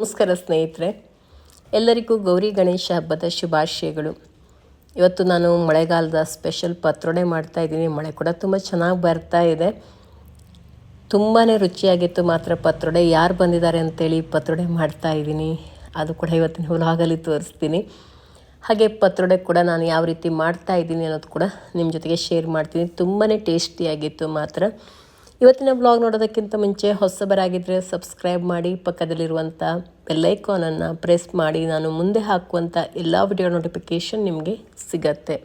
ನಮಸ್ಕಾರ ಸ್ನೇಹಿತರೆ, ಎಲ್ಲರಿಗೂ ಗೌರಿ ಗಣೇಶ ಹಬ್ಬದ ಶುಭಾಶಯಗಳು. ಇವತ್ತು ನಾನು ಮಳೆಗಾಲದ ಸ್ಪೆಷಲ್ ಪತ್ರೊಡೆ ಮಾಡ್ತಾ ಇದ್ದೀನಿ. ಮಳೆ ಕೂಡ ತುಂಬ ಚೆನ್ನಾಗಿ ಬರ್ತಾ ಇದೆ. ತುಂಬಾ ರುಚಿಯಾಗಿತ್ತು ಮಾತ್ರ ಪತ್ರೊಡೆ. ಯಾರು ಬಂದಿದ್ದಾರೆ ಅಂತೇಳಿ ಪತ್ರೊಡೆ ಮಾಡ್ತಾ ಇದ್ದೀನಿ. ಅದು ಕೂಡ ಇವತ್ತಿನ ವ್ಲಾಗಲ್ಲಿ ತೋರಿಸ್ತೀನಿ. ಹಾಗೆ ಪತ್ರೊಡೆ ಕೂಡ ನಾನು ಯಾವ ರೀತಿ ಮಾಡ್ತಾ ಇದ್ದೀನಿ ಅನ್ನೋದು ಕೂಡ ನಿಮ್ಮ ಜೊತೆಗೆ ಶೇರ್ ಮಾಡ್ತೀನಿ. ತುಂಬಾ ಟೇಸ್ಟಿಯಾಗಿತ್ತು ಮಾತ್ರ. ಇವತ್ತಿನ ಬ್ಲಾಗ್ ನೋಡೋದಕ್ಕಿಂತ ಮುಂಚೆ ಹೊಸಬರಾಗಿದ್ದರೆ ಸಬ್ಸ್ಕ್ರೈಬ್ ಮಾಡಿ ಪಕ್ಕದಲ್ಲಿರುವಂಥ ಬೆಲ್ಲೈಕಾನನ್ನು ಪ್ರೆಸ್ ಮಾಡಿ, ನಾನು ಮುಂದೆ ಹಾಕುವಂಥ ಎಲ್ಲ ವಿಡಿಯೋ ನೋಟಿಫಿಕೇಷನ್ ನಿಮಗೆ ಸಿಗತ್ತೆ.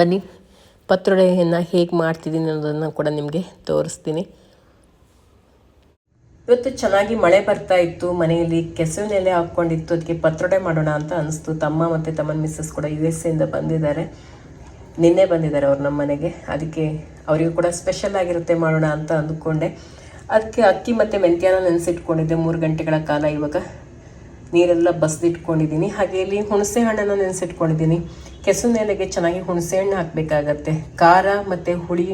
ಬನ್ನಿ, ಪತ್ರೊಡೆಯನ್ನು ಹೇಗೆ ಮಾಡ್ತಿದ್ದೀನಿ ಅನ್ನೋದನ್ನು ಕೂಡ ನಿಮಗೆ ತೋರಿಸ್ತೀನಿ. ಇವತ್ತು ಚೆನ್ನಾಗಿ ಮಳೆ ಬರ್ತಾ ಇತ್ತು, ಮನೆಯಲ್ಲಿ ಕೆಸುವಿನೆಲೆ ಹಾಕ್ಕೊಂಡಿತ್ತು, ಅದಕ್ಕೆ ಪತ್ರೊಡೆ ಮಾಡೋಣ ಅಂತ ಅನಿಸ್ತು. ತಮ್ಮ ಮತ್ತು ತಮ್ಮನ ಮಿಸ್ಸಸ್ ಕೂಡ ಯು ಎಸ್ ಎಯಿಂದ ಬಂದಿದ್ದಾರೆ. ನಿನ್ನೆ ಬಂದಿದ್ದಾರೆ ಅವ್ರು ನಮ್ಮ ಮನೆಗೆ ಅದಕ್ಕೆ ಅವರಿಗೂ ಕೂಡ ಸ್ಪೆಷಲ್ ಆಗಿರುತ್ತೆ ಮಾಡೋಣ ಅಂತ ಅಂದ್ಕೊಂಡೆ. ಅದಕ್ಕೆ ಅಕ್ಕಿ ಮತ್ತು ಮೆಂತ್ಯನ ನೆನೆಸಿಟ್ಕೊಂಡಿದ್ದೆ ಮೂರು ಗಂಟೆಗಳ ಕಾಲ ಇವಾಗ. ನೀರೆಲ್ಲ ಬಸ್ದಿಟ್ಕೊಂಡಿದ್ದೀನಿ. ಹಾಗೆ ಇಲ್ಲಿ ಹುಣಸೆ ಹಣ್ಣನ್ನು ನೆನೆಸಿಟ್ಕೊಂಡಿದ್ದೀನಿ. ಕೆಸುನೆಲೆಗೆ ಚೆನ್ನಾಗಿ ಹುಣಸೆ ಹಣ್ಣು ಹಾಕಬೇಕಾಗತ್ತೆ. ಖಾರ ಮತ್ತು ಹುಳಿ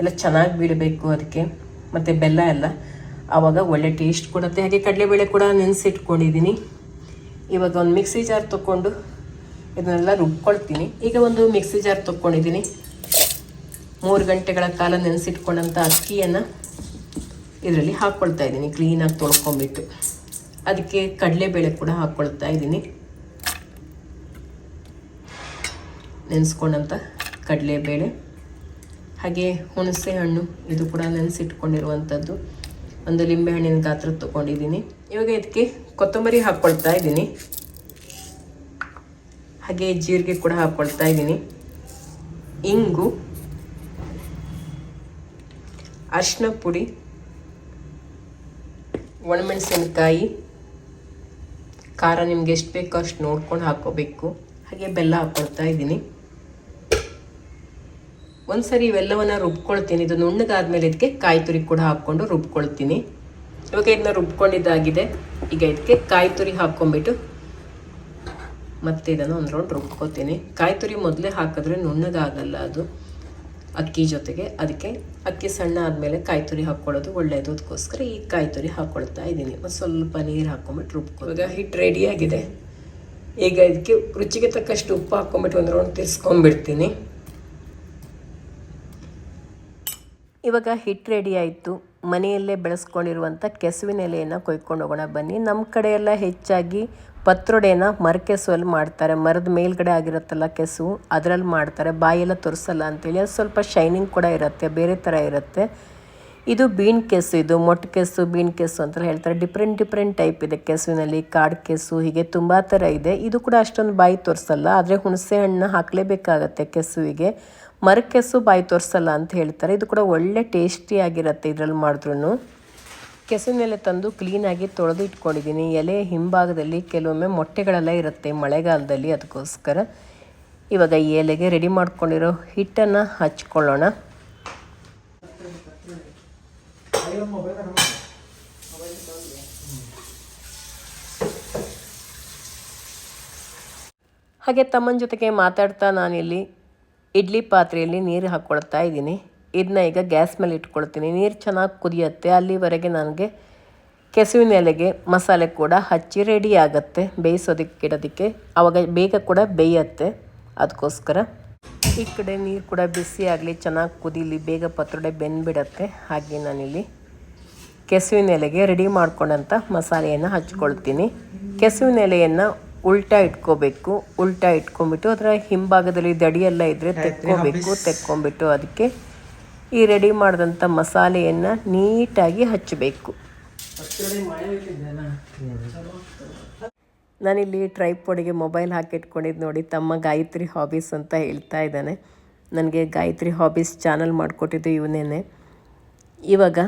ಎಲ್ಲ ಚೆನ್ನಾಗಿ ಬಿಡಬೇಕು ಅದಕ್ಕೆ. ಮತ್ತು ಬೆಲ್ಲ ಎಲ್ಲ. ಆವಾಗ ಒಳ್ಳೆ ಟೇಸ್ಟ್ ಕೊಡುತ್ತೆ. ಹಾಗೆ ಕಡಲೆಬೇಳೆ ಕೂಡ ನೆನೆಸಿಟ್ಕೊಂಡಿದ್ದೀನಿ. ಇವಾಗ ಒಂದು ಮಿಕ್ಸಿ ಜಾರ್ ತೊಗೊಂಡು ಇದನ್ನೆಲ್ಲ ರುಬ್ಕೊಳ್ತೀನಿ. ಈಗ ಒಂದು ಮಿಕ್ಸಿ ಜಾರ್ ತೊಗೊಂಡಿದ್ದೀನಿ ಮೂರು ಗಂಟೆಗಳ ಕಾಲ ನೆನೆಸಿಟ್ಕೊಂಡಂಥ ಅಕ್ಕಿಯನ್ನು ಇದರಲ್ಲಿ ಹಾಕ್ಕೊಳ್ತಾ ಇದ್ದೀನಿ ಕ್ಲೀನಾಗಿ ತೊಳ್ಕೊಂಬಿಟ್ಟು. ಅದಕ್ಕೆ ಕಡಲೆಬೇಳೆ ಕೂಡ ಹಾಕ್ಕೊಳ್ತಾ ಇದ್ದೀನಿ. ನೆನೆಸ್ಕೊಂಡಂಥ ಕಡಲೆಬೇಳೆ, ಹಾಗೆ ಹುಣಸೆ ಹಣ್ಣು, ಇದು ಕೂಡ ನೆನೆಸಿಟ್ಕೊಂಡಿರುವಂಥದ್ದು. ಒಂದು ಲಿಂಬೆ ಹಣ್ಣಿನ ಗಾತ್ರ ತೊಗೊಂಡಿದ್ದೀನಿ. ಇವಾಗ ಇದಕ್ಕೆ ಕೊತ್ತಂಬರಿ ಹಾಕ್ಕೊಳ್ತಾ ಇದ್ದೀನಿ. ಹಾಗೆ ಜೀರಿಗೆ ಕೂಡ ಹಾಕ್ಕೊಳ್ತಾ ಇದ್ದೀನಿ. ಇಂಗು ಅರಿಶಿನ ಪುಡಿ, ಒಣಮೆಣಸಿನ್ಕಾಯಿ, ಖಾರ ನಿಮ್ಗೆ ಎಷ್ಟು ಬೇಕೋ ಅಷ್ಟು ನೋಡ್ಕೊಂಡು ಹಾಕೋಬೇಕು ಹಾಗೆ ಬೆಲ್ಲ ಹಾಕ್ಕೊಳ್ತಾ ಇದ್ದೀನಿ. ಒಂದ್ಸರಿ ಇವೆಲ್ಲವನ್ನು ರುಬ್ಕೊಳ್ತೀನಿ. ಇದು ನುಣ್ಣಗಾದ್ಮೇಲೆ ಇದಕ್ಕೆ ಕಾಯಿ ತುರಿ ಕೂಡ ಹಾಕ್ಕೊಂಡು ರುಬ್ಕೊಳ್ತೀನಿ. ಇವಾಗ ಇದನ್ನ ರುಬ್ಕೊಂಡಿದ್ದಾಗಿದೆ. ಈಗ ಇದಕ್ಕೆ ಕಾಯಿ ತುರಿ ಹಾಕ್ಕೊಂಬಿಟ್ಟು ಮತ್ತೆ ಇದನ್ನು ಒಂದು ರೌಂಡ್ ರುಬ್ಕೋತೀನಿ. ಕಾಯಿ ತುರಿ ಮೊದಲೇ ಹಾಕಿದ್ರೆ ನುಣ್ಣಗಾಗಲ್ಲ ಅದು. ಅಕ್ಕಿ ಜೊತೆಗೆ ಅದಕ್ಕೆ ಅಕ್ಕಿ ಸಣ್ಣ ಆದಮೇಲೆ ಕಾಯಿ ತುರಿ ಹಾಕ್ಕೊಳ್ಳೋದು ಒಳ್ಳೆಯದು ಅದಕ್ಕೋಸ್ಕರ ಈ ಕಾಯಿ ತುರಿ ಹಾಕ್ಕೊಳ್ತಾ ಇದ್ದೀನಿ. ಒಂದು ಸ್ವಲ್ಪ ನೀರು ಹಾಕ್ಕೊಂಬಿಟ್ಟು ರುಬ್ಕೊ ಇವಾಗ ಹಿಟ್ಟು ರೆಡಿಯಾಗಿದೆ ಈಗ ಇದಕ್ಕೆ ರುಚಿಗೆ ತಕ್ಕಷ್ಟು ಉಪ್ಪು ಹಾಕ್ಕೊಂಬಿಟ್ಟು ಒಂದು ರೌಂಡ್ ತಿರ್ಸ್ಕೊಂಡ್ಬಿಡ್ತೀನಿ. ಇವಾಗ ಹಿಟ್ಟು ರೆಡಿ ಆಯಿತು. ಮನೆಯಲ್ಲೇ ಬೆಳೆಸ್ಕೊಂಡಿರುವಂಥ ಕೆಸುವಿನ ಎಲೆಯನ್ನು ಕೊಯ್ಕೊಂಡು ಹೋಗೋಣ. ಬನ್ನಿ. ನಮ್ಮ ಕಡೆಯೆಲ್ಲ ಹೆಚ್ಚಾಗಿ ಪತ್ರೊಡೆನ ಮರಕೆಸುವಲ್ಲಿ ಮಾಡ್ತಾರೆ. ಮರದ ಮೇಲ್ಗಡೆ ಆಗಿರುತ್ತಲ್ಲ ಕೆಸು, ಅದರಲ್ಲಿ ಮಾಡ್ತಾರೆ. ಬಾಯೆಲ್ಲ ತೋರಿಸಲ್ಲ ಅಂತೇಳಿ. ಅದು ಸ್ವಲ್ಪ ಶೈನಿಂಗ್ ಕೂಡ ಇರುತ್ತೆ, ಬೇರೆ ಥರ ಇರುತ್ತೆ. ಇದು ಬೀನ್ ಕೆಸು, ಇದು ಮೊಟ್ಟೆ ಕೆಸು, ಬೀನ್ ಕೆಸು ಅಂತ ಹೇಳ್ತಾರೆ. ಡಿಫ್ರೆಂಟ್ ಡಿಫ್ರೆಂಟ್ ಟೈಪ್ ಇದೆ ಕೆಸುವಿನಲ್ಲಿ. ಕಾಡು ಕೆಸು, ಹೀಗೆ ತುಂಬ ಥರ ಇದೆ. ಇದು ಕೂಡ ಅಷ್ಟೊಂದು ಬಾಯಿ ತೋರಿಸಲ್ಲ, ಆದರೆ ಹುಣಸೆ ಹಣ್ಣು ಹಾಕಲೇಬೇಕಾಗತ್ತೆ ಕೆಸುವಿಗೆ. ಮರಕೆಸು ಬಾಯಿ ತೋರಿಸಲ್ಲ ಅಂತ ಹೇಳ್ತಾರೆ. ಇದು ಕೂಡ ಒಳ್ಳೆ ಟೇಸ್ಟಿಯಾಗಿರುತ್ತೆ ಇದರಲ್ಲಿ ಮಾಡಿದ್ರೂ ಕೆಸುವಿನೆಲೆ ತಂದು ಕ್ಲೀನಾಗಿ ತೊಳೆದು ಇಟ್ಕೊಂಡಿದ್ದೀನಿ ಎಲೆ ಹಿಂಭಾಗದಲ್ಲಿ ಕೆಲವೊಮ್ಮೆ ಮೊಟ್ಟೆಗಳೆಲ್ಲ ಇರುತ್ತೆ ಮಳೆಗಾಲದಲ್ಲಿ, ಅದಕ್ಕೋಸ್ಕರ. ಇವಾಗ ಈ ಎಲೆಗೆ ರೆಡಿ ಮಾಡ್ಕೊಂಡಿರೋ ಹಿಟ್ಟನ್ನು ಹಚ್ಕೊಳ್ಳೋಣ. ಹಾಗೆ ತಮ್ಮನ ಜೊತೆಗೆ ಮಾತಾಡ್ತಾ ನಾನಿಲ್ಲಿ ಇಡ್ಲಿ ಪಾತ್ರೆಯಲ್ಲಿ ನೀರು ಹಾಕ್ಕೊಳ್ತಾ ಇದ್ದೀನಿ. ಇದನ್ನ ಈಗ ಗ್ಯಾಸ್ ಮೇಲೆ ಇಟ್ಕೊಳ್ತೀನಿ. ನೀರು ಚೆನ್ನಾಗಿ ಕುದಿಯುತ್ತೆ. ಅಲ್ಲಿವರೆಗೆ ನನಗೆ ಕೆಸುವಿನ ಎಲೆಗೆ ಮಸಾಲೆ ಕೂಡ ಹಚ್ಚಿ ರೆಡಿ ಆಗುತ್ತೆ. ಬೇಯಿಸೋದಕ್ಕೆ ಇಡೋದಕ್ಕೆ. ಆವಾಗ ಬೇಗ ಕೂಡ ಬೇಯುತ್ತೆ. ಅದಕ್ಕೋಸ್ಕರ ಈ ಕಡೆ ನೀರು ಕೂಡ ಬಿಸಿ ಆಗಲಿ ಚೆನ್ನಾಗಿ ಕುದೀಲಿ ಬೇಗ ಪತ್ರೊಡೆ ಬೆಂದ್ಬಿಡತ್ತೆ. ಹಾಗೆ ನಾನಿಲ್ಲಿ ಕೆಸುವಿನ ಎಲೆಗೆ ರೆಡಿ ಮಾಡ್ಕೊಂಡಂಥ ಮಸಾಲೆಯನ್ನು ಹಚ್ಕೊಳ್ತೀನಿ. ಕೆಸುವಿನ ಎಲೆಯನ್ನು ಉಲ್ಟಾ ಇಟ್ಕೋಬೇಕು. ಉಲ್ಟಾ ಇಟ್ಕೊಂಬಿಟ್ಟು ಅದರ ಹಿಂಭಾಗದಲ್ಲಿ ದಡಿಯೆಲ್ಲ ಇದ್ದರೆ ತೆಕ್ಕೋಬೇಕು. ತೆಕ್ಕೊಂಬಿಟ್ಟು ಅದಕ್ಕೆ ಈ ರೆಡಿ ಮಾಡಿದಂಥ ಮಸಾಲೆಯನ್ನು ನೀಟಾಗಿ ಹಚ್ಚಬೇಕು. ನಾನಿಲ್ಲಿ ಟ್ರೈಪೋಡಿಗೆ ಮೊಬೈಲ್ ಹಾಕಿಟ್ಕೊಂಡಿದ್ದು ನೋಡಿ, ತಮ್ಮ ಗಾಯತ್ರಿ ಹಾಬೀಸ್ ಅಂತ ಹೇಳ್ತಾ ಇದ್ದಾನೆ. ನನಗೆ ಗಾಯತ್ರಿ ಹಾಬೀಸ್ ಚಾನಲ್ ಮಾಡಿಕೊಟ್ಟಿದ್ದು ಇವನೇನೆ. ಇವಾಗ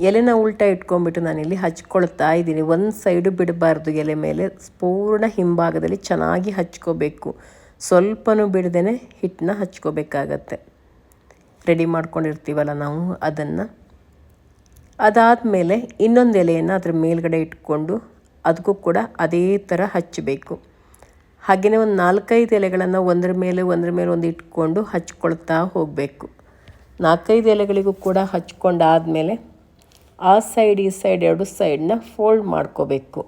ಎಲೆನ ಉಲ್ಟಾ ಇಟ್ಕೊಂಡ್ಬಿಟ್ಟು ನಾನಿಲ್ಲಿ ಹಚ್ಕೊಳ್ತಾ ಇದ್ದೀನಿ. ಒಂದು ಸೈಡು ಬಿಡಬಾರ್ದು ಎಲೆ ಮೇಲೆ, ಪೂರ್ಣ ಹಿಂಭಾಗದಲ್ಲಿ ಚೆನ್ನಾಗಿ ಹಚ್ಕೋಬೇಕು. ಸ್ವಲ್ಪನೂ ಬಿಡದೇ ಹಿಟ್ಟನ್ನ ಹಚ್ಕೋಬೇಕಾಗತ್ತೆ. ರೆಡಿ ಮಾಡ್ಕೊಂಡಿರ್ತೀವಲ್ಲ ನಾವು ಅದನ್ನು. ಅದಾದಮೇಲೆ ಇನ್ನೊಂದು ಎಲೆಯನ್ನು ಅದರ ಮೇಲ್ಗಡೆ ಇಟ್ಕೊಂಡು ಅದಕ್ಕೂ ಕೂಡ ಅದೇ ಥರ ಹಚ್ಚಬೇಕು ಹಾಗೆಯೇ ಒಂದು ನಾಲ್ಕೈದು ಎಲೆಗಳನ್ನು ಒಂದರ ಮೇಲೆ ಒಂದರ ಮೇಲೆ ಒಂದು ಇಟ್ಕೊಂಡು ಹಚ್ಕೊಳ್ತಾ ಹೋಗಬೇಕು. ನಾಲ್ಕೈದು ಎಲೆಗಳಿಗೂ ಕೂಡ ಹಚ್ಕೊಂಡಾದಮೇಲೆ ಆ ಸೈಡ್, ಈ ಸೈಡ್ ಎರಡು ಸೈಡನ್ನ ಫೋಲ್ಡ್ ಮಾಡ್ಕೋಬೇಕು.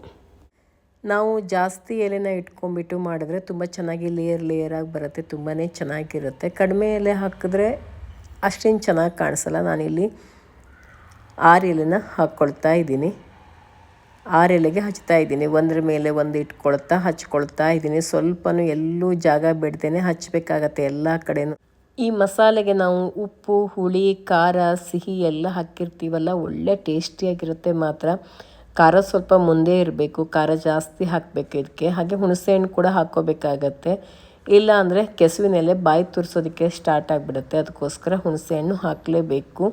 ನಾವು ಜಾಸ್ತಿ ಎಲೆನ ಇಟ್ಕೊಂಡ್ಬಿಟ್ಟು ಮಾಡಿದ್ರೆ ತುಂಬ ಚೆನ್ನಾಗಿ ಲೇಯರ್ ಲೇಯರಾಗಿ ಬರುತ್ತೆ ತುಂಬಾ ಚೆನ್ನಾಗಿರುತ್ತೆ. ಕಡಿಮೆ ಎಲೆ ಹಾಕಿದ್ರೆ ಅಷ್ಟೇನು ಚೆನ್ನಾಗಿ ಕಾಣಿಸಲ್ಲ. ನಾನಿಲ್ಲಿ ಆರು ಎಲೆನ ಹಾಕ್ಕೊಳ್ತಾ ಇದ್ದೀನಿ. ಆರು ಎಲೆಗೆ ಹಚ್ತಾ ಇದ್ದೀನಿ. ಒಂದ್ರ ಮೇಲೆ ಒಂದು ಇಟ್ಕೊಳ್ತಾ, ಹಚ್ಕೊಳ್ತಾ ಇದ್ದೀನಿ. ಸ್ವಲ್ಪನೂ ಎಲ್ಲೂ ಜಾಗ ಬಿಡ್ದೇನೆ ಹಚ್ಚಬೇಕಾಗತ್ತೆ ಎಲ್ಲ ಕಡೆನೂ. ಈ ಮಸಾಲೆಗೆ ನಾವು ಉಪ್ಪು, ಹುಳಿ, ಖಾರ, ಸಿಹಿ ಎಲ್ಲ ಹಾಕಿರ್ತೀವಲ್ಲ, ಒಳ್ಳೆ ಟೇಸ್ಟಿಯಾಗಿರುತ್ತೆ ಮಾತ್ರ. ಖಾರ ಸ್ವಲ್ಪ ಮುಂದೆ ಇರಬೇಕು. ಖಾರ ಜಾಸ್ತಿ ಹಾಕಬೇಕು ಇದಕ್ಕೆ. ಹಾಗೆ ಹುಣಸೆ ಹಣ್ಣು ಕೂಡ ಹಾಕ್ಕೋಬೇಕಾಗತ್ತೆ. ಇಲ್ಲ ಅಂದರೆ ಕೆಸುವಿನೆಲೆ ಬಾಯಿ ತುರಿಸೋದಕ್ಕೆ ಸ್ಟಾರ್ಟ್ ಆಗಿಬಿಡುತ್ತೆ. ಅದಕ್ಕೋಸ್ಕರ ಹುಣಸೆ ಹಣ್ಣು ಹಾಕಲೇಬೇಕು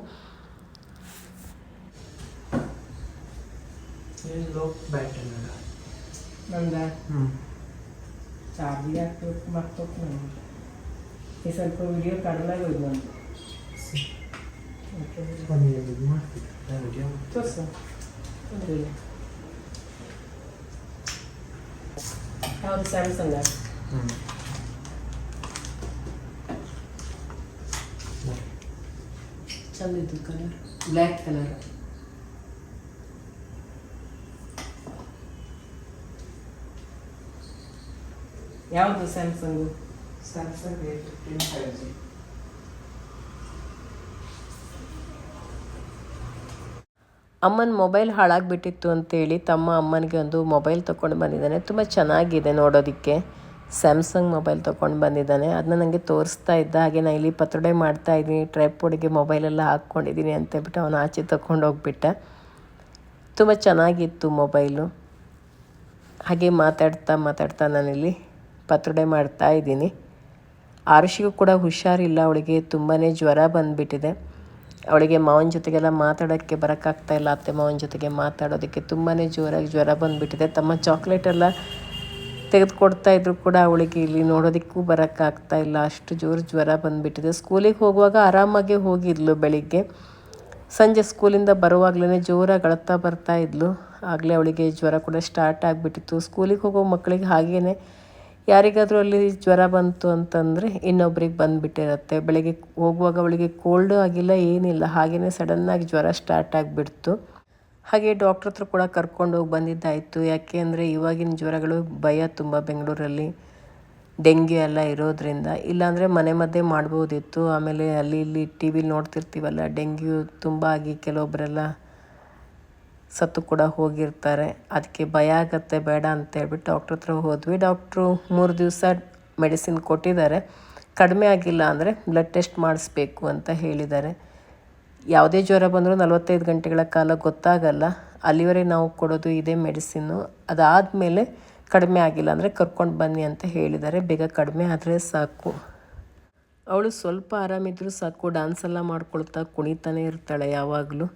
ಸ್ವಲ್ಪ ವಿಡಿಯೋ ಕಡಿಮೆ ಅದ್ರಲ್ಲಿ. ಯಾವುದು ಚಂದಿದ್ದು ಕಲರ್ ಬ್ಲ್ಯಾಕ್ ಕಲರ್ ಯಾವುದು Samsung Samsung A fifteen five G ಅಮ್ಮನ ಮೊಬೈಲ್ ಹಾಳಾಗಿಬಿಟ್ಟಿತ್ತು ಅಂತೇಳಿ ತಮ್ಮ ಅಮ್ಮನಿಗೆ ಒಂದು ಮೊಬೈಲ್ ತೊಗೊಂಡು ಬಂದಿದ್ದಾನೆ. ತುಂಬ ಚೆನ್ನಾಗಿದೆ ನೋಡೋದಕ್ಕೆ. ಸ್ಯಾಮ್ಸಂಗ್ ಮೊಬೈಲ್ ತೊಗೊಂಡು ಬಂದಿದ್ದಾನೆ. ಅದನ್ನ ನನಗೆ ತೋರಿಸ್ತಾ ಇದ್ದ. ಹಾಗೆ ನಾನು ಇಲ್ಲಿ ಪತ್ರೊಡೆ ಮಾಡ್ತಾ ಇದ್ದೀನಿ. ಟ್ರೈಪೋಡಿಗೆ ಮೊಬೈಲೆಲ್ಲ ಹಾಕ್ಕೊಂಡಿದ್ದೀನಿ ಅಂತೇಳ್ಬಿಟ್ಟು ಅವನು ಆಚೆ ತೊಗೊಂಡು ಹೋಗ್ಬಿಟ್ಟ. ತುಂಬ ಚೆನ್ನಾಗಿತ್ತು ಮೊಬೈಲು ಹಾಗೆ ಮಾತಾಡ್ತಾ ಮಾತಾಡ್ತಾ ನಾನಿಲ್ಲಿ ಪತ್ರೊಡೆ ಮಾಡ್ತಾ ಇದ್ದೀನಿ. ಆರುಷಿಗೂ ಕೂಡ ಹುಷಾರಿಲ್ಲ. ಅವಳಿಗೆ ತುಂಬಾ ಜ್ವರ ಬಂದುಬಿಟ್ಟಿದೆ. ಅವಳಿಗೆ ಮಾವನ ಜೊತೆಗೆಲ್ಲ ಮಾತಾಡೋಕ್ಕೆ ಬರೋಕ್ಕಾಗ್ತಾ ಇಲ್ಲ. ಅತ್ತೆ ಮಾವನ ಜೊತೆಗೆ ಮಾತಾಡೋದಕ್ಕೆ ತುಂಬಾ ಜೋರಾಗಿ ಜ್ವರ ಬಂದುಬಿಟ್ಟಿದೆ. ತಮ್ಮ ಚಾಕ್ಲೇಟ್ ಎಲ್ಲ ತೆಗೆದುಕೊಡ್ತಾ ಇದ್ರು ಕೂಡ ಅವಳಿಗೆ ಇಲ್ಲಿ ನೋಡೋದಕ್ಕೂ ಬರೋಕ್ಕಾಗ್ತಾ ಇಲ್ಲ. ಅಷ್ಟು ಜೋರು ಜ್ವರ ಬಂದುಬಿಟ್ಟಿದೆ. ಸ್ಕೂಲಿಗೆ ಹೋಗುವಾಗ ಆರಾಮಾಗಿ ಹೋಗಿದ್ಲು ಬೆಳಿಗ್ಗೆ. ಸಂಜೆ ಸ್ಕೂಲಿಂದ ಬರುವಾಗಲೇ ಜೋರಾಗಿ ಅಳ್ತಾ ಬರ್ತಾ ಇದ್ಲು. ಆಗಲೇ ಅವಳಿಗೆ ಜ್ವರ ಕೂಡ ಸ್ಟಾರ್ಟ್ ಆಗಿಬಿಟ್ಟಿತ್ತು. ಸ್ಕೂಲಿಗೆ ಹೋಗೋ ಮಕ್ಕಳಿಗೆ ಹಾಗೇ ಯಾರಿಗಾದರೂ ಅಲ್ಲಿ ಜ್ವರ ಬಂತು ಅಂತಂದರೆ ಇನ್ನೊಬ್ರಿಗೆ ಬಂದುಬಿಟ್ಟಿರುತ್ತೆ. ಬೆಳಗ್ಗೆ ಹೋಗುವಾಗ ಅವಳಿಗೆ ಕೋಲ್ಡು ಆಗಿಲ್ಲ, ಏನಿಲ್ಲ. ಹಾಗೆಯೇ ಸಡನ್ನಾಗಿ ಜ್ವರ ಸ್ಟಾರ್ಟ್ ಆಗಿಬಿಡ್ತು. ಹಾಗೆ ಡಾಕ್ಟ್ರ್ ಹತ್ರ ಕೂಡ ಕರ್ಕೊಂಡು ಹೋಗಿ ಬಂದಿದ್ದಾಯಿತು. ಯಾಕೆ ಅಂದರೆ ಇವಾಗಿನ ಜ್ವರಗಳು ಭಯ ತುಂಬ ಬೆಂಗಳೂರಲ್ಲಿ. ಡೆಂಗ್ಯೂ ಎಲ್ಲ ಇರೋದ್ರಿಂದ. ಇಲ್ಲಾಂದರೆ ಮನೆ ಮದ್ದೇ ಮಾಡ್ಬೋದಿತ್ತು. ಆಮೇಲೆ ಅಲ್ಲಿ ಇಲ್ಲಿ ಟಿ ವಿಲಿ ನೋಡ್ತಿರ್ತೀವಲ್ಲ, ಡೆಂಗ್ಯೂ ತುಂಬ ಆಗಿ ಕೆಲವೊಬ್ಬರೆಲ್ಲ ಸತ್ತು ಕೂಡ ಹೋಗಿರ್ತಾರೆ. ಅದಕ್ಕೆ ಭಯ ಆಗತ್ತೆ, ಬೇಡ ಅಂತ ಹೇಳ್ಬಿಟ್ಟು ಡಾಕ್ಟ್ರ್ ಹತ್ರ ಹೋದ್ವಿ. ಡಾಕ್ಟ್ರು ಮೂರು ದಿವಸ ಮೆಡಿಸಿನ್ ಕೊಟ್ಟಿದ್ದಾರೆ. ಕಡಿಮೆ ಆಗಿಲ್ಲ ಅಂದರೆ ಬ್ಲಡ್ ಟೆಸ್ಟ್ ಮಾಡಿಸ್ಬೇಕು ಅಂತ ಹೇಳಿದ್ದಾರೆ. ಯಾವುದೇ ಜ್ವರ ಬಂದರೂ ನಲವತ್ತೈದು ಗಂಟೆಗಳ ಕಾಲ ಗೊತ್ತಾಗಲ್ಲ. ಅಲ್ಲಿವರೆಗೆ ನಾವು ಕೊಡೋದು ಇದೇ ಮೆಡಿಸಿನ್ನು. ಅದಾದಮೇಲೆ ಕಡಿಮೆ ಆಗಿಲ್ಲ ಅಂದರೆ ಕರ್ಕೊಂಡು ಬನ್ನಿ ಅಂತ ಹೇಳಿದ್ದಾರೆ. ಬೇಗ ಕಡಿಮೆ ಆದರೆ ಸಾಕು. ಅವಳು ಸ್ವಲ್ಪ ಆರಾಮಿದ್ರೂ ಸಾಕು. ಡ್ಯಾನ್ಸ್ ಎಲ್ಲ ಮಾಡ್ಕೊಳ್ತಾ ಕುಣಿತಾನೆ ಇರ್ತಾಳೆ ಯಾವಾಗಲೂ.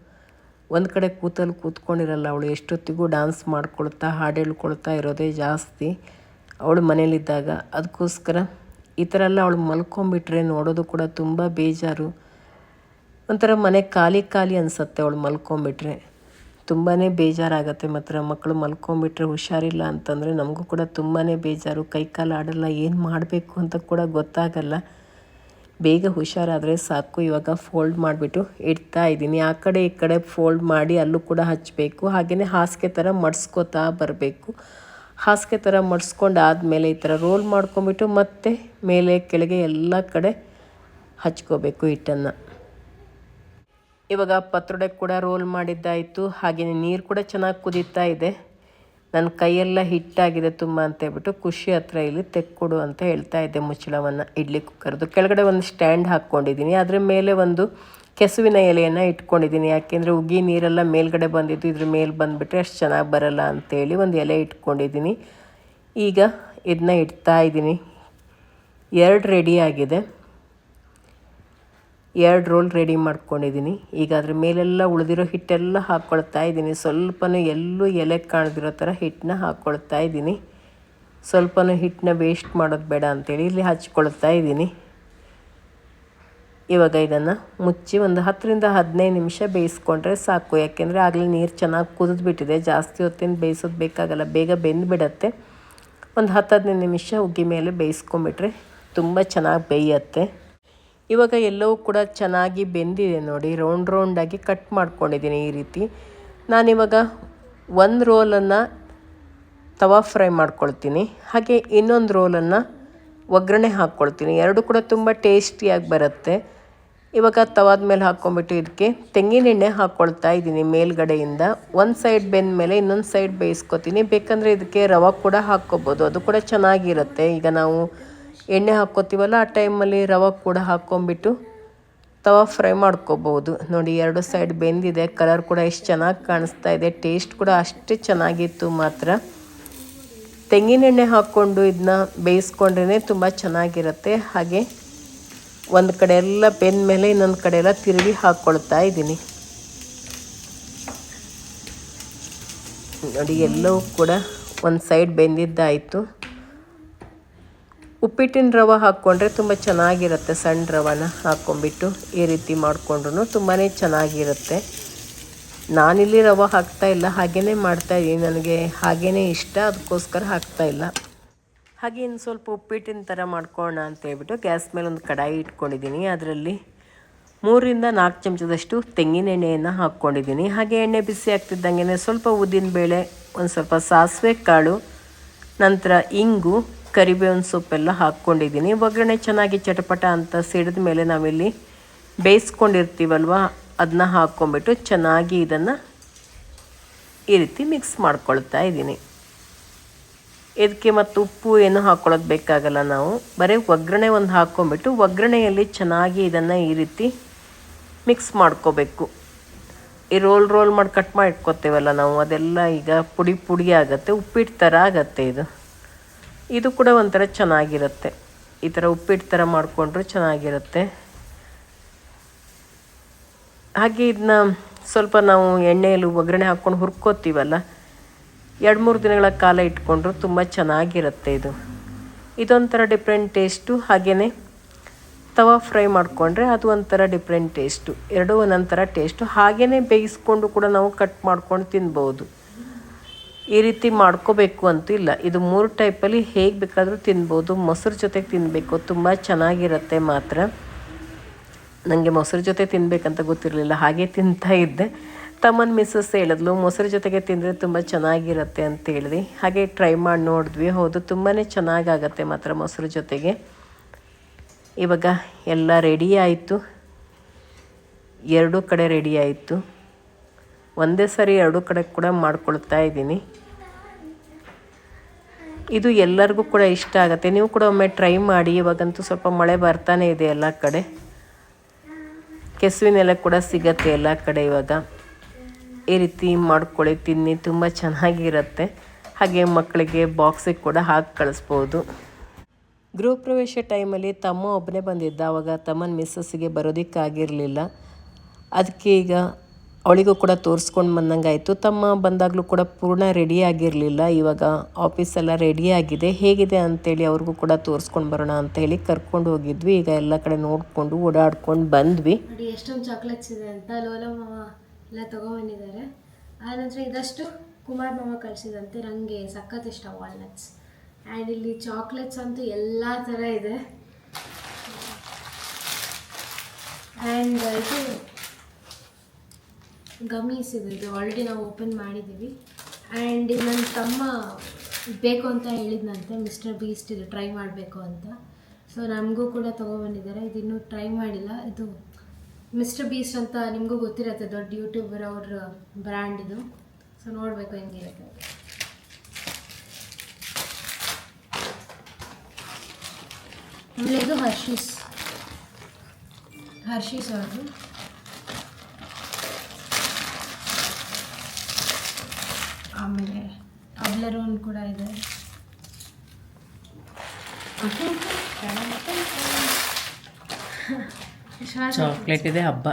ಒಂದು ಕಡೆ ಕೂತಲ್ಲಿ ಕೂತ್ಕೊಂಡಿರಲ್ಲ ಅವಳು. ಎಷ್ಟೊತ್ತಿಗೂ ಡ್ಯಾನ್ಸ್ ಮಾಡ್ಕೊಳ್ತಾ, ಹಾಡು ಹೇಳ್ಕೊಳ್ತಾ ಇರೋದೇ ಜಾಸ್ತಿ. ಅವಳು ಮನೇಲಿದ್ದಾಗ. ಅದಕ್ಕೋಸ್ಕರ ಈ ಥರ ಎಲ್ಲ ಅವಳು ಮಲ್ಕೊಂಬಿಟ್ರೆ ನೋಡೋದು ಕೂಡ ತುಂಬ ಬೇಜಾರು. ಒಂಥರ ಮನೆ ಖಾಲಿ ಖಾಲಿ ಅನಿಸತ್ತೆ ಅವಳು ಮಲ್ಕೊಂಬಿಟ್ರೆ. ತುಂಬಾ ಬೇಜಾರಾಗತ್ತೆ ಮಾತ್ರ. ಮಕ್ಕಳು ಮಲ್ಕೊಂಬಿಟ್ರೆ ಹುಷಾರಿಲ್ಲ ಅಂತಂದರೆ ನಮಗೂ ಕೂಡ ತುಂಬಾ ಬೇಜಾರು. ಕೈ ಕಾಲು ಆಡಲ್ಲ, ಏನು ಮಾಡಬೇಕು ಅಂತ ಕೂಡ ಗೊತ್ತಾಗಲ್ಲ. ಬೇಗ ಹುಷಾರಾದರೆ ಸಾಕು. ಇವಾಗ ಫೋಲ್ಡ್ ಮಾಡಿಬಿಟ್ಟು ಇಡ್ತಾ ಇದ್ದೀನಿ. ಆ ಕಡೆ ಈ ಕಡೆ ಫೋಲ್ಡ್ ಮಾಡಿ ಅಲ್ಲೂ ಕೂಡ ಹಚ್ಚಬೇಕು ಹಾಗೆಯೇ ಹಾಸಿಗೆ ಥರ ಮಡ್ಸ್ಕೋತಾ ಬರಬೇಕು. ಹಾಸಿಗೆ ಥರ ಮಡ್ಸ್ಕೊಂಡು ಆದಮೇಲೆ ಈ ಥರ ರೋಲ್ ಮಾಡ್ಕೊಂಬಿಟ್ಟು ಮತ್ತೆ ಮೇಲೆ, ಕೆಳಗೆ ಎಲ್ಲ ಕಡೆ ಹಚ್ಕೋಬೇಕು ಹಿಟ್ಟನ್ನು. ಇವಾಗ ಪತ್ರೊಡೆ ಕೂಡ ರೋಲ್ ಮಾಡಿದ್ದಾಯಿತು. ಹಾಗೆಯೇ ನೀರು ಕೂಡ ಚೆನ್ನಾಗಿ ಕುದೀತಾ ಇದೆ. ನನ್ನ ಕೈಯೆಲ್ಲ ಹಿಟ್ಟಾಗಿದೆ ತುಂಬ ಅಂತೇಳ್ಬಿಟ್ಟು ಖುಷಿ ಹತ್ರ ಇಲ್ಲಿ ತೆಕ್ಕೊಡು ಅಂತ ಹೇಳ್ತಾ ಇದ್ದೆ ಮುಚ್ಚಳವನ್ನು ಇಡ್ಲಿ ಕುಕ್ಕರ್ದು. ಕೆಳಗಡೆ ಒಂದು ಸ್ಟ್ಯಾಂಡ್ ಹಾಕ್ಕೊಂಡಿದ್ದೀನಿ ಅದರ ಮೇಲೆ ಒಂದು ಕೆಸುವಿನ ಎಲೆಯನ್ನು ಇಟ್ಕೊಂಡಿದ್ದೀನಿ ಯಾಕೆಂದರೆ ಉಗಿ ನೀರೆಲ್ಲ ಮೇಲ್ಗಡೆ ಬಂದಿದ್ದು, ಇದ್ರ ಮೇಲೆ ಬಂದುಬಿಟ್ರೆ ಅಷ್ಟು ಚೆನ್ನಾಗಿ ಬರಲ್ಲ ಅಂತೇಳಿ ಒಂದು ಎಲೆ ಇಟ್ಕೊಂಡಿದ್ದೀನಿ ಈಗ ಇದನ್ನ ಇಡ್ತಾ ಇದ್ದೀನಿ ಎರಡು ರೆಡಿ ಆಗಿದೆ. ಎರಡು ರೋಲ್ ರೆಡಿ ಮಾಡ್ಕೊಂಡಿದ್ದೀನಿ. ಈಗ ಅದ್ರ ಮೇಲೆಲ್ಲ ಉಳಿದಿರೋ ಹಿಟ್ಟೆಲ್ಲ ಹಾಕ್ಕೊಳ್ತಾ ಇದ್ದೀನಿ. ಸ್ವಲ್ಪನೂ ಎಲ್ಲೂ ಎಲೆ ಕಾಣದಿರೋ ಥರ ಹಿಟ್ಟನ್ನ ಹಾಕ್ಕೊಳ್ತಾ ಇದ್ದೀನಿ. ಸ್ವಲ್ಪನೂ ಹಿಟ್ಟನ್ನ ವೇಸ್ಟ್ ಮಾಡೋದು ಬೇಡ ಅಂತೇಳಿ ಇಲ್ಲಿ ಹಚ್ಕೊಳ್ತಾ ಇದ್ದೀನಿ. ಇವಾಗ ಇದನ್ನು ಮುಚ್ಚಿ ಒಂದು ಹತ್ತರಿಂದ ಹದಿನೈದು ನಿಮಿಷ ಬೇಯಿಸ್ಕೊಂಡ್ರೆ ಸಾಕು. ಯಾಕೆಂದರೆ ಆಗಲೇ ನೀರು ಚೆನ್ನಾಗಿ ಕುದಿದ್ಬಿಟ್ಟಿದೆ. ಜಾಸ್ತಿ ಹೊತ್ತಿನ ಬೇಯಿಸೋದು ಬೇಕಾಗಲ್ಲ. ಬೇಗ ಬೆಂದುಬಿಡತ್ತೆ. ಒಂದು ಹತ್ತು ಹದಿನೈದು ನಿಮಿಷ ಉಗ್ಗಿ ಮೇಲೆ ಬೇಯಿಸ್ಕೊಂಬಿಟ್ರೆ ತುಂಬ ಚೆನ್ನಾಗಿ ಬೇಯತ್ತೆ. ಇವಾಗ ಎಲ್ಲವೂ ಕೂಡ ಚೆನ್ನಾಗಿ ಬೆಂದಿದೆ ನೋಡಿ. ರೌಂಡ್ ರೌಂಡಾಗಿ ಕಟ್ ಮಾಡ್ಕೊಂಡಿದ್ದೀನಿ ಈ ರೀತಿ. ನಾನಿವಾಗ ಒಂದು ರೋಲನ್ನು ತವಾ ಫ್ರೈ ಮಾಡ್ಕೊಳ್ತೀನಿ. ಹಾಗೆ ಇನ್ನೊಂದು ರೋಲನ್ನು ಒಗ್ಗರಣೆ ಹಾಕ್ಕೊಳ್ತೀನಿ ಎರಡು ಕೂಡ ತುಂಬ ಟೇಸ್ಟಿಯಾಗಿ ಬರುತ್ತೆ. ಇವಾಗ ತವಾದ ಮೇಲೆ ಹಾಕ್ಕೊಂಬಿಟ್ಟು ಇದಕ್ಕೆ ತೆಂಗಿನ ಎಣ್ಣೆ ಹಾಕ್ಕೊಳ್ತಾ ಇದ್ದೀನಿ ಮೇಲ್ಗಡೆಯಿಂದ. ಒಂದು ಸೈಡ್ ಬೆಂದ ಮೇಲೆ ಇನ್ನೊಂದು ಸೈಡ್ ಬೇಯಿಸ್ಕೊತೀನಿ. ಬೇಕಂದರೆ ಇದಕ್ಕೆ ರವೆ ಕೂಡ ಹಾಕ್ಕೊಬೋದು. ಅದು ಕೂಡ ಚೆನ್ನಾಗಿರುತ್ತೆ. ಈಗ ನಾವು ಎಣ್ಣೆ ಹಾಕ್ಕೋತೀವಲ್ಲ ಆ ಟೈಮಲ್ಲಿ ರವೆ ಕೂಡ ಹಾಕ್ಕೊಂಬಿಟ್ಟು ತವಾ ಫ್ರೈ ಮಾಡ್ಕೋಬೋದು. ನೋಡಿ, ಎರಡು ಸೈಡ್ ಬೆಂದಿದೆ. ಕಲರ್ ಕೂಡ ಎಷ್ಟು ಚೆನ್ನಾಗಿ ಕಾಣಿಸ್ತಾ ಇದೆ. ಟೇಸ್ಟ್ ಕೂಡ ಅಷ್ಟೇ ಚೆನ್ನಾಗಿತ್ತು ಮಾತ್ರ. ತೆಂಗಿನೆಣ್ಣೆ ಹಾಕ್ಕೊಂಡು ಇದನ್ನ ಬೇಯಿಸ್ಕೊಂಡ್ರೇ ತುಂಬ ಚೆನ್ನಾಗಿರುತ್ತೆ. ಹಾಗೆ ಒಂದು ಕಡೆ ಎಲ್ಲ ಬೆಂದ ಮೇಲೆ ಇನ್ನೊಂದು ಕಡೆ ಎಲ್ಲ ತಿರುಗಿ ಹಾಕ್ಕೊಳ್ತಾ ಇದ್ದೀನಿ. ನೋಡಿ, ಎಲ್ಲವೂ ಕೂಡ ಒಂದು ಸೈಡ್ ಬೆಂದಿದ್ದಾಯಿತು. ಉಪ್ಪಿಟ್ಟಿನ ರವೆ ಹಾಕ್ಕೊಂಡ್ರೆ ತುಂಬ ಚೆನ್ನಾಗಿರುತ್ತೆ. ಸಣ್ಣ ರವನ ಹಾಕ್ಕೊಂಬಿಟ್ಟು ಈ ರೀತಿ ಮಾಡಿಕೊಂಡ್ರು ತುಂಬಾ ಚೆನ್ನಾಗಿರುತ್ತೆ. ನಾನಿಲ್ಲಿ ರವೆ ಹಾಕ್ತಾ ಇಲ್ಲ ಹಾಗೇ ಮಾಡ್ತಾ ಇದ್ದೀನಿ. ನನಗೆ ಹಾಗೇ ಇಷ್ಟ, ಅದಕ್ಕೋಸ್ಕರ ಹಾಕ್ತಾ ಇಲ್ಲ. ಹಾಗೆ ಇನ್ನು ಸ್ವಲ್ಪ ಉಪ್ಪಿಟ್ಟಿನ ಥರ ಮಾಡ್ಕೊಳ್ಳೋಣ ಅಂತ ಹೇಳ್ಬಿಟ್ಟು ಗ್ಯಾಸ್ ಮೇಲೆ ಒಂದು ಕಡಾಯಿ ಇಟ್ಕೊಂಡಿದ್ದೀನಿ. ಅದರಲ್ಲಿ ಮೂರಿಂದ ನಾಲ್ಕು ಚಮಚದಷ್ಟು ತೆಂಗಿನ ಎಣ್ಣೆಯನ್ನು ಹಾಕ್ಕೊಂಡಿದ್ದೀನಿ. ಹಾಗೆ ಎಣ್ಣೆ ಬಿಸಿ ಆಗ್ತಿದ್ದಂಗೆ ಸ್ವಲ್ಪ ಉದ್ದಿನ ಬೇಳೆ, ಒಂದು ಸ್ವಲ್ಪ ಸಾಸಿವೆ ಕಾಳು, ನಂತರ ಇಂಗು ಕರಿಬೇವಿನ ಸೊಪ್ಪೆಲ್ಲ ಹಾಕ್ಕೊಂಡಿದ್ದೀನಿ. ಒಗ್ಗರಣೆ ಚೆನ್ನಾಗಿ ಚಟಪಟ ಅಂತ ಸಿಡಿದ ಮೇಲೆ ನಾವಿಲ್ಲಿ ಬೇಯಿಸ್ಕೊಂಡಿರ್ತೀವಲ್ವ ಅದನ್ನ ಹಾಕ್ಕೊಂಬಿಟ್ಟು ಚೆನ್ನಾಗಿ ಇದನ್ನು ಈ ರೀತಿ ಮಿಕ್ಸ್ ಮಾಡ್ಕೊಳ್ತಾ ಇದ್ದೀನಿ. ಇದಕ್ಕೆ ಮತ್ತು ಉಪ್ಪು ಏನು ಹಾಕ್ಕೊಳ್ಳೋದು ಬೇಕಾಗಲ್ಲ ನಾವು. ಬರೀ ಒಗ್ಗರಣೆ ಒಂದು ಹಾಕ್ಕೊಂಬಿಟ್ಟು ಒಗ್ಗರಣೆಯಲ್ಲಿ ಚೆನ್ನಾಗಿ ಇದನ್ನು ಈ ರೀತಿ ಮಿಕ್ಸ್ ಮಾಡ್ಕೋಬೇಕು. ಈ ರೋಲ್ ರೋಲ್ ಮಾಡಿ ಕಟ್ ಮಾಡಿ ಇಟ್ಕೊತೇವಲ್ಲ ನಾವು, ಅದೆಲ್ಲ ಈಗ ಪುಡಿ ಪುಡಿ ಆಗುತ್ತೆ, ಉಪ್ಪಿಟ್ಟು ಥರ ಆಗುತ್ತೆ ಇದು. ಇದು ಕೂಡ ಒಂಥರ ಚೆನ್ನಾಗಿರುತ್ತೆ. ಈ ಥರ ಉಪ್ಪಿಟ್ಟು ಥರ ಮಾಡಿಕೊಂಡ್ರು ಚೆನ್ನಾಗಿರುತ್ತೆ. ಹಾಗೆ ಇದನ್ನ ಸ್ವಲ್ಪ ನಾವು ಎಣ್ಣೆಯಲ್ಲಿ ಒಗ್ಗರಣೆ ಹಾಕ್ಕೊಂಡು ಹುರ್ಕೋತೀವಲ್ಲ, ಎರಡು ಮೂರು ದಿನಗಳ ಕಾಲ ಇಟ್ಕೊಂಡ್ರು ತುಂಬ ಚೆನ್ನಾಗಿರುತ್ತೆ ಇದು. ಇದೊಂಥರ ಡಿಫ್ರೆಂಟ್ ಟೇಸ್ಟು ಹಾಗೆಯೇ ತವಾ ಫ್ರೈ ಮಾಡಿಕೊಂಡ್ರೆ ಅದು ಒಂಥರ ಡಿಫ್ರೆಂಟ್ ಟೇಸ್ಟು ಎರಡೂ ಒಂದೊಂಥರ ಟೇಸ್ಟು ಹಾಗೆಯೇ ಬೇಯಿಸ್ಕೊಂಡು ಕೂಡ ನಾವು ಕಟ್ ಮಾಡ್ಕೊಂಡು ತಿನ್ಬೋದು. ಈ ರೀತಿ ಮಾಡ್ಕೋಬೇಕು ಅಂತೂ ಇಲ್ಲ. ಇದು ಮೂರು ಟೈಪಲ್ಲಿ ಹೇಗೆ ಬೇಕಾದರೂ ತಿನ್ಬೋದು. ಮೊಸರು ಜೊತೆಗೆ ತಿನ್ನಬೇಕು ತುಂಬ ಚೆನ್ನಾಗಿರುತ್ತೆ ಮಾತ್ರ. ನನಗೆ ಮೊಸರು ಜೊತೆ ತಿನ್ನಬೇಕಂತ ಗೊತ್ತಿರಲಿಲ್ಲ. ಹಾಗೆ ತಿಂತಾ ಇದ್ದೆ. ತಮ್ಮನ ಮಿಸ್ಸಸ್ ಹೇಳಿದ್ಲು, ಮೊಸರು ಜೊತೆಗೆ ತಿಂದರೆ ತುಂಬ ಚೆನ್ನಾಗಿರುತ್ತೆ ಅಂತ ಹೇಳಿದ್ವಿ ಹಾಗೆ ಟ್ರೈ ಮಾಡಿ ನೋಡಿದ್ವಿ. ಹೌದು ತುಂಬಾ ಚೆನ್ನಾಗಾಗತ್ತೆ ಮಾತ್ರ ಮೊಸರು ಜೊತೆಗೆ. ಇವಾಗ ಎಲ್ಲ ರೆಡಿ ಆಯಿತು. ಎರಡೂ ಕಡೆ ರೆಡಿ ಆಯಿತು. ಒಂದೇ ಸರಿ ಎರಡೂ ಕಡೆ ಕೂಡ ಮಾಡ್ಕೊಳ್ತಾ ಇದ್ದೀನಿ. ಇದು ಎಲ್ಲರಿಗೂ ಕೂಡ ಇಷ್ಟ ಆಗುತ್ತೆ. ನೀವು ಕೂಡ ಒಮ್ಮೆ ಟ್ರೈ ಮಾಡಿ, ಇವಾಗಂತೂ ಸ್ವಲ್ಪ ಮಳೆ ಬರ್ತಾನೆ ಇದೆ ಎಲ್ಲ ಕಡೆ. ಕೆಸುವಿನೆಲ್ಲ ಕೂಡ ಸಿಗತ್ತೆ ಎಲ್ಲ ಕಡೆ ಇವಾಗ. ಈ ರೀತಿ ಮಾಡ್ಕೊಳ್ಳಿ, ತಿನ್ನಿ, ತುಂಬ ಚೆನ್ನಾಗಿರುತ್ತೆ. ಹಾಗೆ ಮಕ್ಕಳಿಗೆ ಬಾಕ್ಸಿಗೆ ಕೂಡ ಹಾಕಿ ಕಳಿಸ್ಬೋದು. ಗೃಹ ಪ್ರವೇಶ ಟೈಮಲ್ಲಿ ತಮ್ಮ ಒಬ್ಬನೇ ಬಂದಿದ್ದ. ಆವಾಗ ತಮ್ಮನ ಮಿಸ್ಸಸ್ಸಿಗೆ ಬರೋದಕ್ಕಾಗಿರಲಿಲ್ಲ. ಅದಕ್ಕೆ ಈಗ ಅವಳಿಗೂ ಕೂಡ ತೋರಿಸ್ಕೊಂಡು ಬಂದಂಗೆ ಆಯಿತು ತಮ್ಮ ಬಂದಾಗಲೂ ಕೂಡ ಪೂರ್ಣ ರೆಡಿ ಆಗಿರಲಿಲ್ಲ. ಇವಾಗ ಆಫೀಸೆಲ್ಲ ರೆಡಿ ಆಗಿದೆ. ಹೇಗಿದೆ ಅಂತೇಳಿ ಅವ್ರಿಗೂ ಕೂಡ ತೋರಿಸ್ಕೊಂಡು ಬರೋಣ ಅಂತ ಹೇಳಿ ಕರ್ಕೊಂಡು ಹೋಗಿದ್ವಿ. ಈಗ ಎಲ್ಲ ಕಡೆ ನೋಡಿಕೊಂಡು ಓಡಾಡ್ಕೊಂಡು ಬಂದ್ವಿ. ಎಷ್ಟೊಂದು ಚಾಕ್ಲೇಟ್ಸ್ ಇದೆ ಅಂತ ಲೋಲ ಮಾವ ಎಲ್ಲ ತೊಗೊಂಬಂದಿದ್ದಾರೆ. ಆನಂತರ ಇದಷ್ಟು ಕುಮಾರ್ ಮಾವ ಕಳಿಸಿದಂತೆ ನನಗೆ ಸಖತ್ ಇಷ್ಟ ವಾಲ್ನಟ್ಸ್ ಆ್ಯಂಡ್ ಇಲ್ಲಿ ಚಾಕ್ಲೇಟ್ಸ್ ಅಂತೂ ಎಲ್ಲ ಥರ ಇದೆ. ಆ್ಯಂಡ್ ಇದು ಗಮೀಸ್ ಇದೆ ಆಲ್ರೆಡಿ ನಾವು ಓಪನ್ ಮಾಡಿದ್ದೀವಿ. ಆ್ಯಂಡ್ ನನ್ನ ತಮ್ಮ ಬೇಕು ಅಂತ ಹೇಳಿದ್ನಂತೆ ಮಿಸ್ಟರ್ ಬೀಸ್ಟ್ ಇದು ಟ್ರೈ ಮಾಡಬೇಕು ಅಂತ. ಸೊ ನಮಗೂ ಕೂಡ ತೊಗೊಬಂದಿದ್ದಾರೆ ಇದು ಇನ್ನೂ ಟ್ರೈ ಮಾಡಿಲ್ಲ. ಇದು ಮಿಸ್ಟರ್ ಬೀಸ್ಟ್ ಅಂತ ನಿಮಗೂ ಗೊತ್ತಿರತ್ತೆ, ದೊಡ್ಡ ಯೂಟ್ಯೂಬರ್ ಅವ್ರ ಬ್ರ್ಯಾಂಡ್ ಇದು. ಸೊ ನೋಡಬೇಕು ಹೆಂಗಿರುತ್ತೆ ಆಮೇಲೆ ಇದು ಹರ್ಷೀಸ್ ಹರ್ಷೀಸ್ ಅವ್ರದ್ದು. ಆಮೇಲೆ ಅಬ್ಲರೋನ್ ಕೂಡ ಇದೆ. ಚಾಕ್ಲೇಟ್ ಇದೆ ಹಬ್ಬ.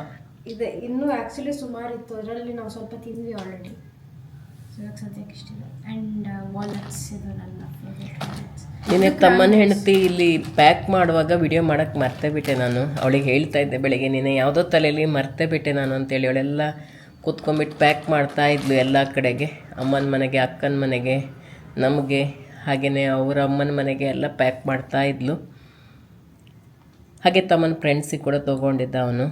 ಇದೆ ಇನ್ನೂ ಆ್ಯಕ್ಚುಲಿ ಸುಮಾರು ಇತ್ತು. ಅದರಲ್ಲಿ ನಾವು ಸ್ವಲ್ಪ ತಿಂದ್ವಿ ಆಲ್ರೆಡಿ ಸೊ ಇವಾಗ ಸದ್ಯಕ್ಕೆ ಇಷ್ಟಿದೆ. ಆ್ಯಂಡ್ ವಾಲ್ನಟ್ಸ್ ಇದು ನನ್ನ ಫೇವ್ರೆಟ್ ನಿನ್ನೆ ತಮ್ಮನ ಹೆಂಡತಿ ಇಲ್ಲಿ ಪ್ಯಾಕ್ ಮಾಡುವಾಗ ವಿಡಿಯೋ ಮಾಡೋಕ್ಕೆ ಮರ್ತೇ ಬಿಟ್ಟೆ ನಾನು. ಅವಳಿಗೆ ಹೇಳ್ತಾ ಇದ್ದೆ ಬೆಳಗ್ಗೆ ನೀನೆ ಯಾವುದೋ ತಲೆಯಲ್ಲಿ ಮರ್ತೇ ಬಿಟ್ಟೆ ನಾನು ಅಂತೇಳಿ. ಅವಳೆಲ್ಲ ಕೂತ್ಕೊಂಡ್ಬಿಟ್ಟು ಪ್ಯಾಕ್ ಮಾಡ್ತಾ ಇದ್ಲು ಎಲ್ಲ ಕಡೆಗೆ. ಅಮ್ಮನ ಮನೆಗೆ, ಅಕ್ಕನ ಮನೆಗೆ, ನಮಗೆ ಹಾಗೆಯೇ ಅವರ ಅಮ್ಮನ ಮನೆಗೆ ಎಲ್ಲ ಪ್ಯಾಕ್ ಮಾಡ್ತಾ ಇದ್ಲು. ಹಾಗೆ ತಮ್ಮನ ಫ್ರೆಂಡ್ಸಿಗೆ ಕೂಡ ತೊಗೊಂಡಿದ್ದ ಅವನು.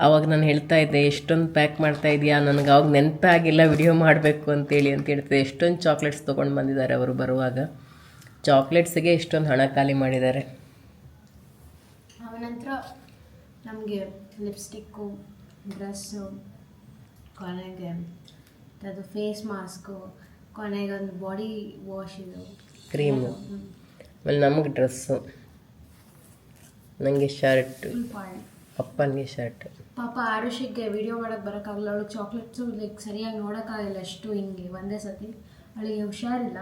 ಆವಾಗ ನಾನು ಹೇಳ್ತಾ ಇದ್ದೆ, ಎಷ್ಟೊಂದು ಪ್ಯಾಕ್ ಮಾಡ್ತಾ ಇದೆಯಾ? ನನಗೆ ಅವಾಗ ನೆನಪೇ ಆಗಿಲ್ಲ ವಿಡಿಯೋ ಮಾಡಬೇಕು ಅಂತೇಳಿ ಅಂತ ಹೇಳ್ತಿದ್ದೆ. ಎಷ್ಟೊಂದು ಚಾಕ್ಲೇಟ್ಸ್ ತೊಗೊಂಡು ಬಂದಿದ್ದಾರೆ ಅವರು ಬರುವಾಗ. ಚಾಕ್ಲೇಟ್ಸಿಗೆ ಎಷ್ಟೊಂದು ಹಣ ಖಾಲಿ ಮಾಡಿದ್ದಾರೆ. ಅವನಂತರ ನಮಗೆ ಲಿಪ್ಸ್ಟಿಕ್ಕು ಡ್ರೆಸ್ಸು ಕೊನೆಗೆ ಅದು ಫೇಸ್ ಮಾಸ್ಕು ಕೊನೆಗೆ ಒಂದು ಬಾಡಿ ವಾಶ್ ಇದು. ಕ್ರೀಮು ಆಮೇಲೆ ನಮಗೆ ಡ್ರೆಸ್ಸು ನನಗೆ ಶರ್ಟ್ ಅಪ್ಪನಿಗೆ ಶರ್ಟ್ ಪಾಪ ಆರುಷಿಗೆ ವಿಡಿಯೋ ಮಾಡೋಕ್ಕೆ ಬರೋಕ್ಕಾಗಲ್ಲ. ಅವಳಿಗೆ ಚಾಕ್ಲೇಟ್ಸು ಲೈಕ್ ಸರಿಯಾಗಿ ನೋಡೋಕ್ಕಾಗಲ್ಲ ಅಷ್ಟು ಹಿಂಗೆ. ಒಂದೇ ಸತಿ ಅವಳಿಗೆ ಹುಷಾರಿಲ್ಲ.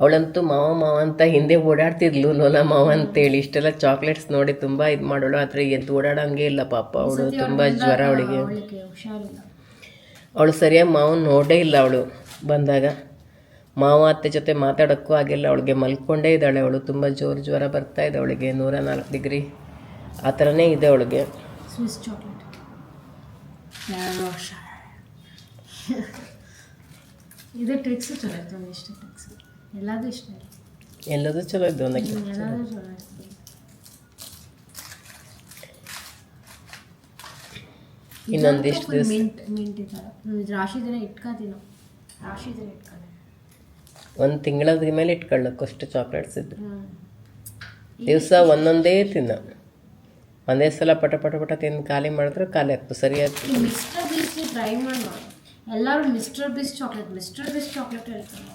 ಅವಳಂತೂ ಮಾವ ಮಾವ ಅಂತ ಹಿಂದೆ ಓಡಾಡ್ತಿದ್ಲು ಲೋಲ ಮಾವ ಅಂತೇಳಿ. ಇಷ್ಟೆಲ್ಲ ಚಾಕ್ಲೇಟ್ಸ್ ನೋಡಿ ತುಂಬ ಇದು ಮಾಡೋಳು. ಆದರೆ ಎದ್ದು ಓಡಾಡೋಂಗೆ ಇಲ್ಲ ಪಾಪ. ಅವಳು ತುಂಬ ಜ್ವರ ಅವಳಿಗೆ. ಅವಳು ಸರಿಯಾಗಿ ಮಾವನ ನೋಡೇ ಇಲ್ಲ ಅವಳು ಬಂದಾಗ. ಮಾವ ಅತ್ತೆ ಜೊತೆ ಮಾತಾಡೋಕ್ಕೂ ಆಗಿಲ್ಲ. ಅವಳಿಗೆ ಮಲ್ಕೊಂಡೇ ಇದ್ದಾಳೆ ಅವಳು. ತುಂಬ ಜೋರು ಜ್ವರ ಬರ್ತಾ ಇದೆ ಅವಳಿಗೆ. ನೂರ ನಾಲ್ಕು ಡಿಗ್ರಿ ಆ ಥರನೇ ಇದೆ ಅವಳಿಗೆ. ಸ್ವಿಸ್ ಚಾಕ್ಲೇಟ್ ಇದು ಟ್ರಿಕ್ಸು ಚಲೋ ಇತ್ತು ನನಗೆ ಇಷ್ಟ ಎಲ್ಲದೂ ಇಷ್ಟ. ಆಯ್ತು ಎಲ್ಲದೂ ಚಲೋ ಇದ್ದು ಒಂದಕ್ಕೆ ಎಲ್ಲದೂ ಚಲೋ ಆಯ್ತು ಇನ್ನೊಂದಿಷ್ಟು ದಿವಸ? ಮಿಂಟ್ ಮಿಂಟ್ ರಾಶಿ ದಿನ ಇಟ್ಕೋತೀವಿ ನಾವು ರಾಶಿ ದಿನ ಇಟ್ಕೊಂಡು ಒಂದು ತಿಂಗಳದ ಮೇಲೆ ಇಟ್ಕೊಳ್ಳೋಕ್ಕಷ್ಟು ಚಾಕ್ಲೇಟ್ಸ್ ಇದ್ದು. ದಿವಸ ಒಂದೊಂದೇ ತಿನ್ನ. ಒಂದೇ ಸಲ ಪಟ ಪಟ ಪಟ ತಿಂದು ಖಾಲಿ ಮಾಡಿದ್ರೆ ಖಾಲಿ ಆಗ್ತದೆ ಸರಿಯಾಗಿ ಮಿಸ್ಟರ್ ಬೀಸ್ ಟ್ರೈ ಮಾಡೋಣ ಎಲ್ಲರೂ mister Beast chocolate mister Beast chocolate ಹೇಳ್ತಾರೆ.